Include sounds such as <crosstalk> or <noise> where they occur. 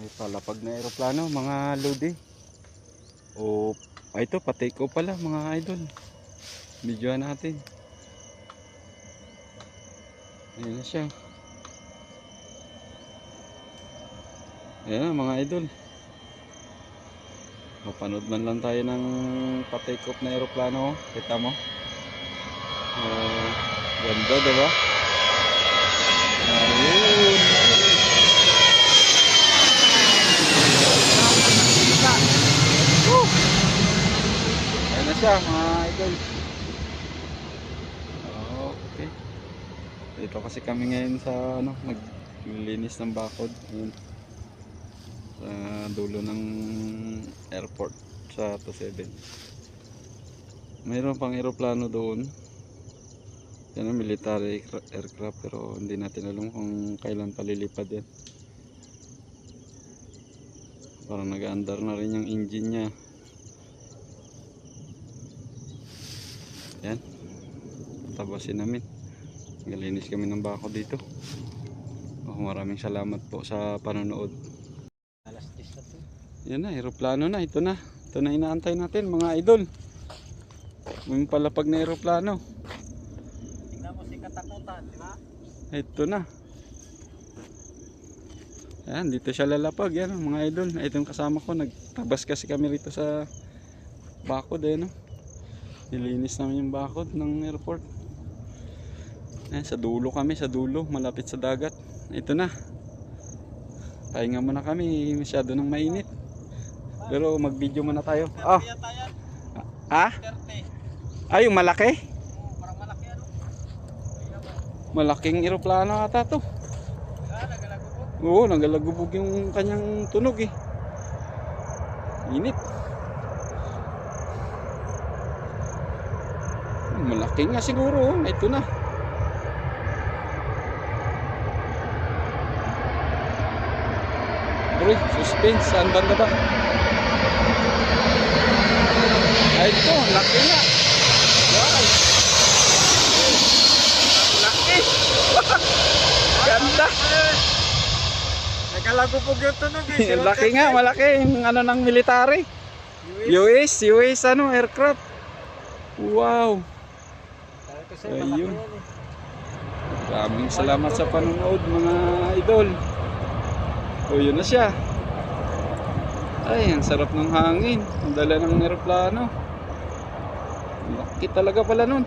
May palapag na aeroplano, mga lodi. O, ay ito, patake ko pala, mga idol. Videoan natin. Ayan na siya. Ayan na, mga idol. Mapanood man lang tayo ng patake off na aeroplano. oh. Kita mo? Uh, ganda, diba? Ayun. Woo! Ayan na siya mga idol. Okay. Dito kasi kami ngayon sa ano, naglilinis ng bakod. Ayan. Sa dulo ng airport sa 27. Mayroon pang aeroplano doon. Yan ang military aircra- aircraft pero hindi natin alam kung kailan palilipad yan. Parang nag-andar na rin yung engine niya. Yan. Tabasin namin. Galinis kami ng bako dito. Oh, maraming salamat po sa panonood. Alas 10 na to. Yan na, aeroplano na. Ito na. Ito na inaantay natin mga idol. May palapag na aeroplano. Tingnan mo si katakutan, di ba? Ito na. Yan, dito siya lalapag. Yan, mga idol. Ito yung kasama ko. Nagtabas kasi kami rito sa bakod. Eh, no? Nilinis namin yung bakod ng airport. Yan, sa dulo kami. Sa dulo. Malapit sa dagat. Ito na. Pahinga muna kami. Masyado nang mainit. Pero mag-video muna tayo. Ah, tayo, ah? 30. Ay, yung malaki. Oh. Malaking aeroplano ata to. Ah. Oo, nagalagubog yung kanyang tunog eh. Init. Malaki nga siguro. oh. Ito na. Uy, suspense. Saan banda ba? Ay, ito. Laki nga. Wow. Laki. Ganda. Nagalagubog yung tunog eh. Ang laki nga, <laughs> <laughs> malaki yung ano ng military. US, US ano, aircraft. Wow. Ayun. Maraming salamat sa panonood mga idol. O yun na siya. Ay, ang sarap ng hangin. Ang dala ng aeroplano. Laki talaga pala nun.